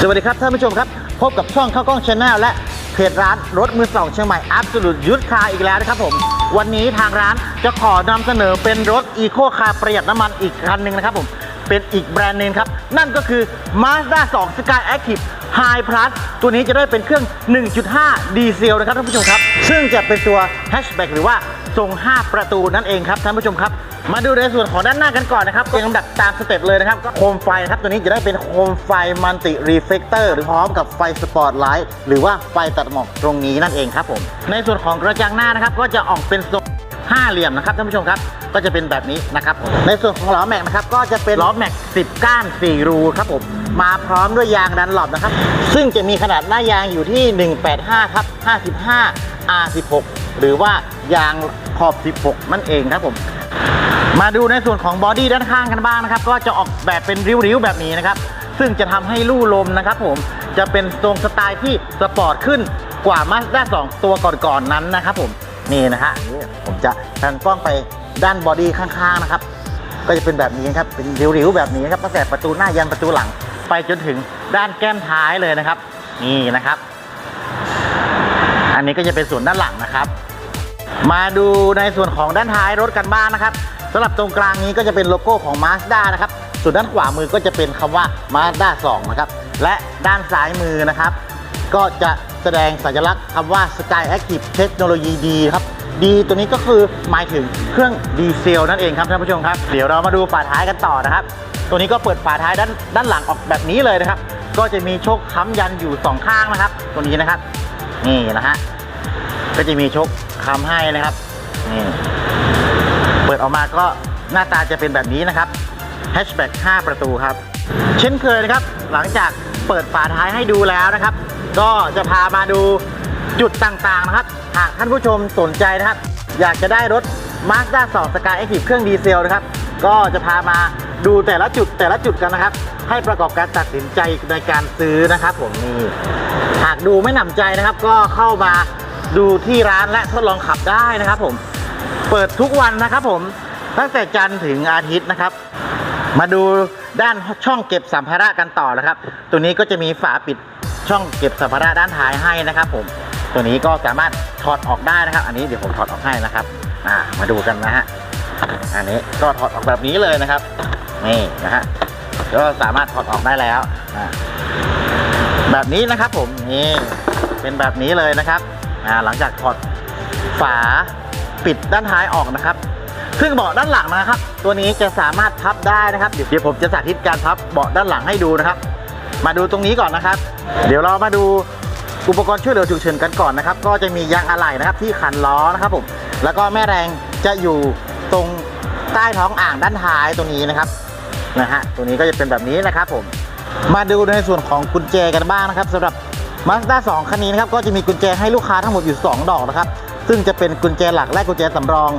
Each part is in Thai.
สวัสดีครับท่านผู้ชมครับ พบกับช่องข้าวกล้องชาแนลและเพจร้านรถมือสองเชียงใหม่ Absolute Used Car อีกแล้วนะครับผม วันนี้ทางร้านจะขอนำเสนอเป็นรถ Eco Car ประหยัดน้ำมันอีกคันหนึ่งนะครับผม เป็นอีกแบรนด์หนึงครับ นั่นก็คือ Mazda 2 Sky Active High Plus ตัวนี้จะได้เป็นเครื่อง 1.5 ดีเซลนะครับท่านผู้ชมครับ ซึ่งจะเป็นตัว Hatchback หรือว่าทรง 5 ประตูนั่นเองครับท่านผู้ชมครับ มาดูในส่วนของด้านหน้ากันก่อนนะครับเป็นลำดับตามสเต็ปเลยนะครับก็โคมไฟนะครับตัวนี้จะได้เป็นโคมไฟมัลติรีเฟกเตอร์หรือพร้อมกับไฟสปอตไลท์หรือว่าไฟตัดหมอกตรงนี้นั่นเองครับผมในส่วนของกระจังหน้านะครับก็จะออกเป็นทรงห้าเหลี่ยมนะครับท่านผู้ชมครับก็จะเป็นแบบนี้นะครับผมในส่วนของล้อแม็กนะครับก็จะเป็นล้อแม็ก10 ก้าน 4 รูครับผมมาพร้อมด้วยยางดันหลบนะครับซึ่งจะมีขนาดหน้ายางอยู่ที่ 185ทับ55 R16 หรือว่ายางขอบ 16 นั่นเองครับผม มาดูในส่วนของบอดี้ด้านข้างกันบ้างนะครับ ก็จะออกแบบเป็นริ้วๆแบบนี้นะครับ ซึ่งจะทำให้ลู่ลมนะครับผมจะเป็นทรงสไตล์ที่สปอร์ตขึ้นกว่า Mazda 2ตัวก่อนๆนั้นนะครับผมนี่นะฮะนี่ผมจะแพนกล้องไปด้านบอดี้ข้างๆนะครับ ก็จะเป็นแบบนี้ครับเป็นริ้วๆแบบนี้ครับตั้งแต่ประตูหน้ายันประตูหลัง ไปจนถึงด้านแก้มท้ายเลยนะครับ นี่นะครับ อันนี้ก็จะเป็นส่วนด้านหลังนะครับ มาดูในส่วนของด้านท้ายรถกันบ้างนะครับ สำหรับตรงกลางนี้ก็จะเป็นโลโก้ของ Mazda นะครับ ส่วนด้านขวามือก็จะเป็นคำว่า Mazda 2 นะครับ และด้านซ้ายมือนะครับ ก็จะแสดงสัญลักษณ์คำว่า Sky Active Technology D ครับดีตัวนี้ก็คือหมายถึงเครื่องดีเซลนั่นเองครับท่านผู้ชมครับ เดี๋ยวเรามาดูฝาท้ายกันต่อนะครับ ตัวนี้ก็เปิดฝาท้ายด้านด้านหลังออกแบบนี้เลยนะครับ ก็จะมีโชคค้ำยันอยู่สองข้างนะครับ ตัวนี้นะครับ นี่นะฮะ ก็จะมีชกค้ำให้นะครับ นี่ ปิดออกมาก็หน้าตาจะเป็นแบบนี้นะครับ Hatchback 5ประตูครับ เช่นเคยนะครับ หลังจากเปิดฝาท้ายให้ดูแล้วนะครับ ก็จะพามาดูจุดต่างๆนะครับ หากท่านผู้ชมสนใจนะครับ อยากจะได้รถ Mazda 2 Sky Active เครื่องดีเซลนะครับ ก็จะพามาดูแต่ละจุดแต่ละจุดกันนะครับ ให้ประกอบการตัดสินใจในการซื้อนะครับผมนี่หากดูไม่หนำใจนะครับ ก็เข้ามาดูที่ร้านและทดลองขับได้นะครับผม เปิดทุกวันนะครับผมตั้งแต่จันทร์ถึงอาทิตย์นะครับ มาดูด้านช่องเก็บสัมภาระกันต่อนะครับ ตัวนี้ก็จะมีฝาปิดช่องเก็บสัมภาระด้านท้ายให้นะครับ ผม ตัวนี้ก็สามารถถอดออกได้นะครับ อันนี้เดี๋ยวผมถอดออกให้นะครับอ่ามาดูกันนะฮะอันนี้ก็ถอดออกแบบนี้เลยนะครับนี่นะฮะก็สามารถถอดออกได้แล้วแบบนี้นะครับผมนี่เป็นแบบนี้เลยนะครับหลังจากถอดฝา ปิดด้านท้ายออกนะครับ ซึ่งเบาะด้านหลังนะครับ ตัวนี้จะสามารถพับได้นะครับ เดี๋ยวผมจะสาธิตการพับเบาะด้านหลังให้ดูนะครับ มาดูตรงนี้ก่อนนะครับ เดี๋ยวเรามาดูอุปกรณ์ช่วยเหลือฉุกเฉินกันก่อนนะครับ ก็จะมียางอะไหล่นะครับที่คันล้อนะครับผม แล้วก็แม่แรงจะอยู่ตรงใต้ท้องอ่างด้านท้ายตรงนี้นะครับนะฮะตัวนี้ก็จะเป็นแบบนี้นะครับผม มาดูในส่วนของกุญแจกันบ้างนะครับสำหรับ Mazda 2คันนี้นะครับก็จะมีกุญแจให้ลูกค้าทั้งหมดอยู่ 2 ดอกนะครับ ซึ่งจะเป็นกุญแจหลักและกุญแจสำรอง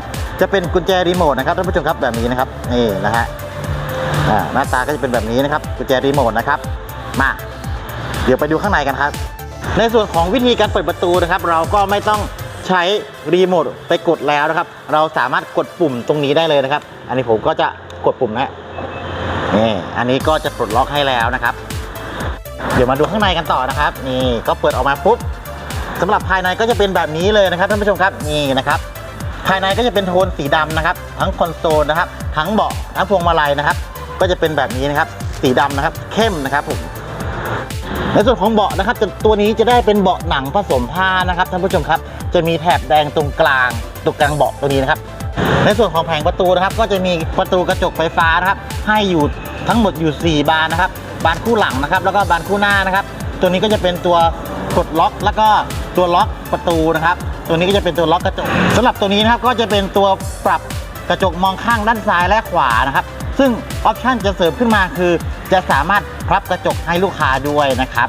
จะเป็นกุญแจรีโมทนะครับท่านผู้ชมครับแบบนี้นะครับนี่นะฮะหน้าตาก็จะเป็นแบบนี้นะครับกุญแจรีโมทนะครับมาเดี๋ยวไปดูข้างในกันครับ ในส่วนของวิธีการเปิดประตูนะครับ เราก็ไม่ต้องใช้รีโมทไปกดแล้วนะครับ เราสามารถกดปุ่มตรงนี้ได้เลยนะครับ อันนี้ผมก็จะกดปุ่มนะนี่อันนี้ก็จะปลดล็อกให้แล้วนะครับ เดี๋ยวมาดูข้างในกันต่อนะครับ นี่ก็เปิดออกมาปุ๊บ สำหรับภายในก็จะเป็นแบบนี้เลยนะครับท่านผู้ชมครับนี่นะครับ ภายในก็จะเป็นโทนสีดำนะครับ ทั้งคอนโซลนะครับ ทั้งเบาะทั้งพวงมาลัยนะครับ ก็จะเป็นแบบนี้นะครับ สีดำนะครับ เข้มนะครับผมในส่วนของเบาะนะครับตัวนี้จะได้เป็นเบาะหนังผสมผ้านะครับท่านผู้ชมครับ จะมีแถบแดงตรงกลางตรงกลางเบาะตัวนี้นะครับ ในส่วนของแผงประตูนะครับ ก็จะมีประตูกระจกไฟฟ้านะครับ ให้อยู่ทั้งหมดอยู่ 4 บานนะครับ บานคู่หลังนะครับ แล้วก็บานคู่หน้านะครับ ตัวนี้ก็จะเป็นตัวกดล็อกแล้วก็ ตัวล็อกประตูนะครับ ตัวนี้ก็จะเป็นตัวล็อกกระจกสำหรับตัวนี้นะครับก็จะเป็นตัวปรับกระจกมองข้างด้านซ้ายและขวานะครับ ซึ่งออปชันจะเสริมขึ้นมาคือ จะสามารถพับกระจกให้ลูกค้าด้วยนะครับ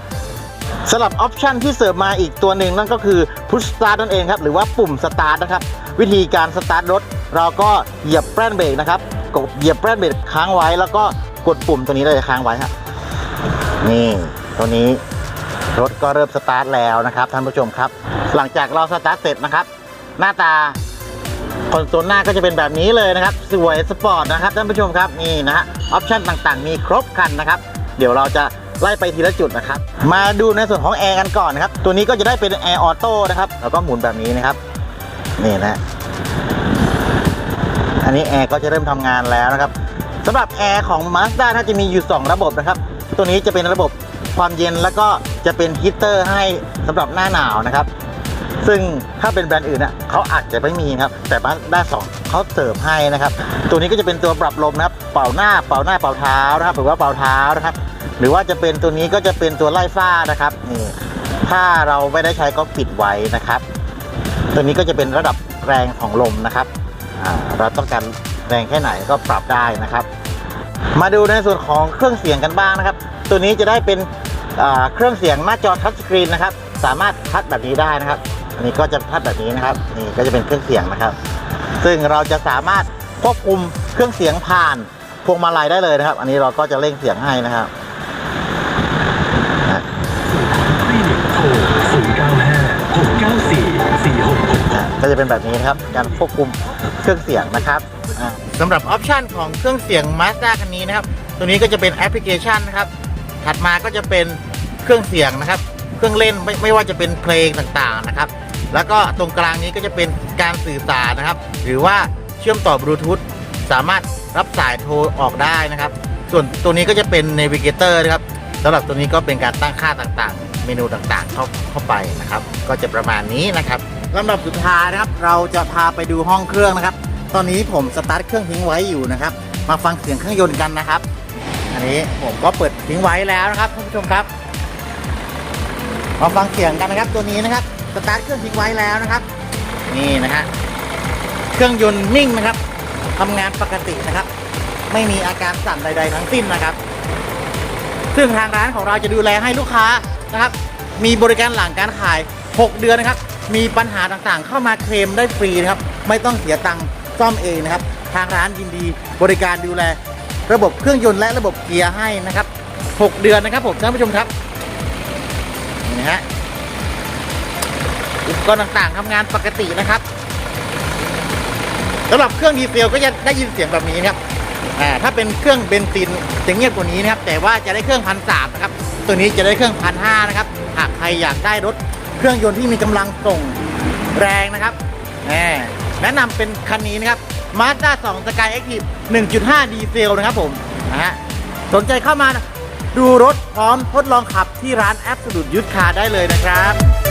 สำหรับออปชันที่เสริมมาอีกตัวหนึ่งนั่นก็คือ push start นั่นเองครับ หรือว่าปุ่ม start นะครับ วิธีการสตาร์ทรถ เราก็เหยียบแป้นเบรกนะครับกดเหยียบแป้นเบรกค้างไว้ แล้วก็กดปุ่มตัวนี้เลยค้างไว้ครับนี่ตัวนี้ รถก็เริ่มสตาร์ทแล้วนะครับท่านผู้ชมครับ หลังจากเราสตาร์ทเสร็จนะครับ หน้าตาคอนโซลหน้าก็จะเป็นแบบนี้เลยนะครับ สวยสปอร์ตนะครับท่านผู้ชมครับนี่นะฮะออปชันต่างๆ มีครบครันนะครับ เดี๋ยวเราจะไล่ไปทีละจุดนะครับ มาดูในส่วนของแอร์กันก่อนนะครับ ตัวนี้ก็จะได้เป็นแอร์ออโต้นะครับ แล้วก็หมุนแบบนี้นะครับ นี่นะ อันนี้แอร์ก็จะเริ่มทำงานแล้วนะครับสำหรับแอร์ของ Mazda น่าจะมีอยู่ 2 ระบบนะครับ ตัวนี้จะเป็นระบบความเย็นแล้วก็ จะเป็นฮีตเตอร์ให้สำหรับหน้าหนาวนะครับ ซึ่งถ้าเป็นแบรนด์อื่นน่ะเขาอาจจะไม่มีครับ แต่ Mazda 2เขาเสิร์ฟให้นะครับ ตัวนี้ก็จะเป็นตัวปรับลมนะครับ เป่าหน้าเป่าหน้าเป่าเท้านะครับหรือว่าเป่าเท้านะครับ หรือว่าจะเป็นตัวนี้ก็จะเป็นตัวไล่ฟ้านะครับนี่ถ้าเราไม่ได้ใช้ก็ปิดไว้นะครับ ตัวนี้ก็จะเป็นระดับแรงของลมนะครับเราต้องการแรงแค่ไหนก็ปรับได้นะครับ มาดูในส่วนของเครื่องเสียงกันบ้างนะครับ ตัวนี้จะได้เป็น เครื่องเสียงหน้าจอทัชสกรีนนะครับ สามารถทัชแบบนี้ได้นะครับ อันนี้ก็จะทัชแบบนี้นะครับ นี่ก็จะเป็นเครื่องเสียงนะครับ ซึ่งเราจะสามารถควบคุมเครื่องเสียงผ่านพวงมาลัยได้เลยนะครับ อันนี้เราก็จะเร่งเสียงให้นะครับให้หนึ่งโทรศูนย์เก้าห้าหกเก้าสี่สี่หกหกอ่าก็จะเป็นแบบนี้นะครับ การควบคุมเครื่องเสียงนะครับอ่าสำหรับออปชันของเครื่องเสียง Mazda คันนี้นะครับ ตัวนี้ก็จะเป็นแอปพลิเคชันนะครับ ถัดมาก็จะเป็นเครื่องเสียงนะครับ เครื่องเล่นไม่ไม่ว่าจะเป็นเพลงต่างๆนะครับ แล้วก็ตรงกลางนี้ก็จะเป็นการสื่อสารนะครับ หรือว่าเชื่อมต่อบลูทูธสามารถรับสายโทรออกได้นะครับ ส่วนตัวนี้ก็จะเป็น Navigator นะครับสำหรับตัวนี้ก็เป็นการตั้งค่าต่างๆ เมนูต่างๆเข้าเข้าไปนะครับ ก็จะประมาณนี้นะครับลำดับสุดท้ายนะครับ เราจะพาไปดูห้องเครื่องนะครับ ตอนนี้ผมสตาร์ทเครื่องทิ้งไว้อยู่นะครับ มาฟังเสียงเครื่องยนต์กันนะครับ อันนี้ผมก็เปิดทิ้งไว้แล้วนะครับท่านผู้ชมครับมาฟังเสียงกันนะครับตัวนี้นะครับสตาร์ทเครื่องทิ้งไว้แล้วนะครับ นี่นะฮะเครื่องยนต์นิ่งนะครับทำงานปกตินะครับ ไม่มีอาการสั่นใด ๆ ทั้งสิ้นนะครับ ซึ่งทางร้านของเราจะดูแลให้ลูกค้านะครับ มีบริการหลังการขาย 6 เดือนนะครับ มีปัญหาต่างๆ เข้ามาเคลมได้ฟรีนะครับ ไม่ต้องเสียตังค์ซ่อมเองนะครับ ทางร้านยินดีบริการดูแล ระบบเครื่องยนต์และระบบเกียร์ให้นะครับ 6 เดือนนะครับผมท่านผู้ชมครับนี่นะฮะอุปกรณ์ต่างๆทำงานปกตินะครับสำหรับเครื่องดีเซลก็จะได้ยินเสียงแบบนี้นะครับอ่าถ้าเป็นเครื่องเบนซินจะเงียบกว่านี้นะครับ แต่ว่าจะได้เครื่องพันสามนะครับ ตัวนี้จะได้เครื่องพันห้านะครับ หากใครอยากได้รถเครื่องยนต์ที่มีกำลังส่งแรงนะครับแหมแนะนำเป็นคันนี้นะครับ Mazda 2 Sky Active 1.5 ดีเซลนะครับผมนะฮะสนใจเข้ามาดูรถพร้อมทดลองขับที่ร้าน Absolute Used Car ได้เลยนะครับ